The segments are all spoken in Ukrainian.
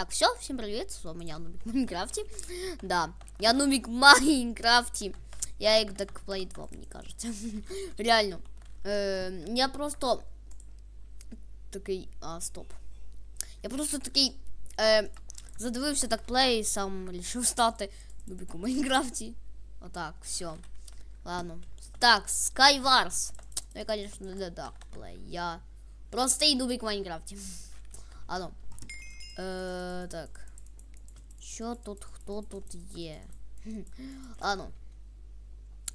Так, все, всем привет, с вами я Нубик в Майнкрафте. Да, я Нубик в Майнкрафте. Я так Play 2, мені кажеться. Реально. Е, я просто такий. А, стоп. Я просто такий. Е, задивився так плей, сам вирішив стати Нубик у Майнкрафті. Отак, все. Ладно. Так, Skywars. Ну, я, конечно, не так плей. Я простий Нубик в Майнкрафті. Ладно. Е, так. Що тут, хто тут є? Ладно.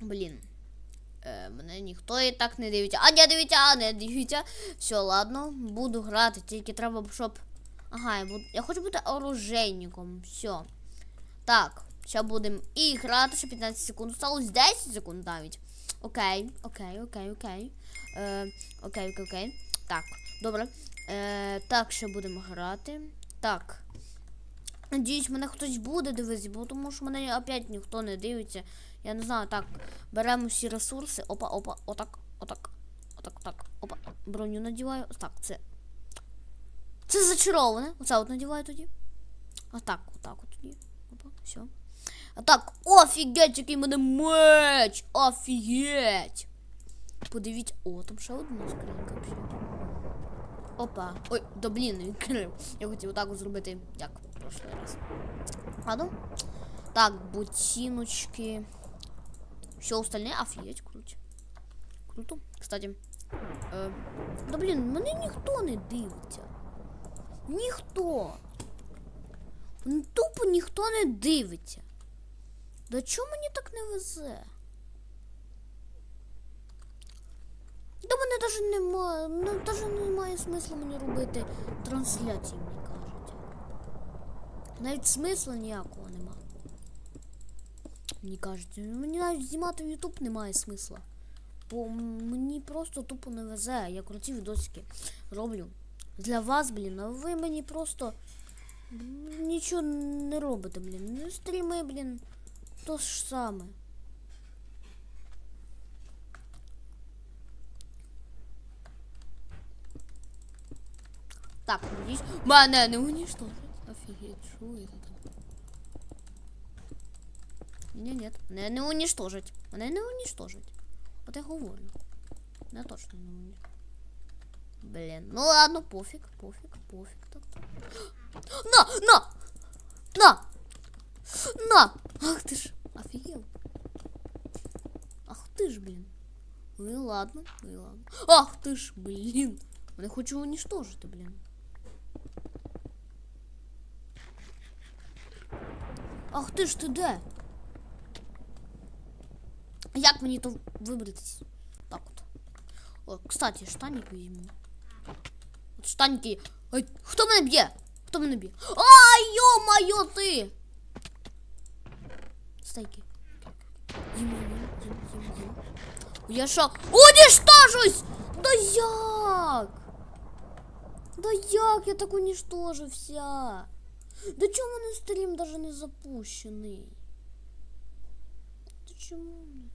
Блін. Е, мене ніхто і так не дивиться. А, не дивиться, а не дивиться. Все, ладно, буду грати, тільки треба, щоб. Ага, я, буду... я хочу бути оружейником. Все. Так, зараз будемо і грати, ще 15 секунд. Осталось 10 секунд навіть. Окей, окей, окей, окей. Е, окей, окей, окей. Так, добре. Е, так, ще будемо грати. Так. Надіюсь, мене хтось буде дивитися, бо тому що мене опять ніхто не дивиться. Я не знаю, так. Беремо всі ресурси. Опа, опа, отак, отак, отак, отак. Опа. Броню надіваю. Так, це. Це зачароване. Оце от надіваю тоді. Отак, отак от тоді. Опа, все. А так, офігеть, який мене меч! Офігеть! Подивіться. О, там ще одна скринька взагалі. Опа. Ой, да блін. Я хотів отак зробити, як в прошлий раз. Ладно. Так, ботиночки. Все остальне офігеть, круто. Круто. Кстати. Е, да блін, мене ніхто не дивиться. Ніхто. Тупо ніхто не дивиться. Да чому мені так не везе? Да немає. Ну, навіть немає смисла мені робити трансляції, мені кажуть. Навіть смисла ніякого нема. Мені кажуть, мені навіть знімати в YouTube немає смисла. Бо мені просто тупо не везе. Я круті відосики роблю. Для вас, блін, а ви мені просто нічого не робите, блін. Ну, стріми, блін, то ж саме. Так, надіюсь, мене не уничтожить. Офігеть, що це там? Ні, ні, мене не уничтожить. Мене не уничтожить. От я говорю. Не точно не уничтожить. Блін, ну ладно, пофіг, пофіг, пофіг. Так, так. На! На! На! На! Ах ти ж, офігел. Ах ти ж, блін. Ну і ладно, ну і ладно. Ах ти ж, блін. Мене хочу уничтожити, блін. Ах ти ж ти де? Як мені то вибратись? Так от. О, кстати, штанник візьму. От штанники. Ай, хто мене б'є? Хто мене б'є? Ай, йо-моє ти! Стайки. Їм, їм, їм, їм, їм. Я що? Уничтожусь! Да як? Да як я так уничтожився? Да чому мене стрім даже не запущений? Да чому не